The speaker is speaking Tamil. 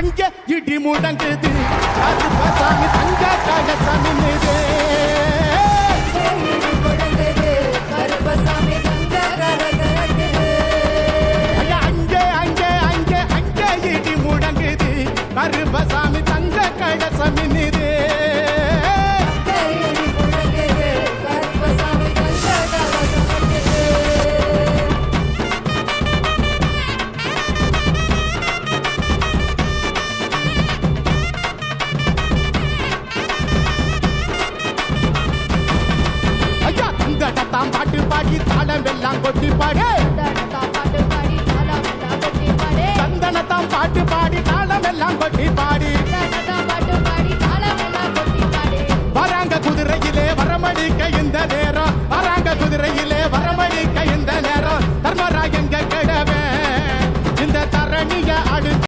அங்கே இடி முடங்குது அது பசாமி கழசமி கருப்பசாமி தங்க கரகரக்குது ஐயா, அங்கே அங்கே அங்கே அங்கே இடி முடங்குது கருபசாமி தங்க தடத்தாம் பாட்டு பாடி தாளம் எல்லாம் கொட்டி பாடு சந்தனத்தாம் பாட்டு பாடி தாளம் எல்லாம் கொட்டி பாடி வராங்க குதிரையிலே வரமடிக்க இந்த நேரம். வராங்க குதிரையிலே வரமடிக்க இந்த நேரம். தர்மராஜங்க கிடவே இந்த தரணிய அடுத்து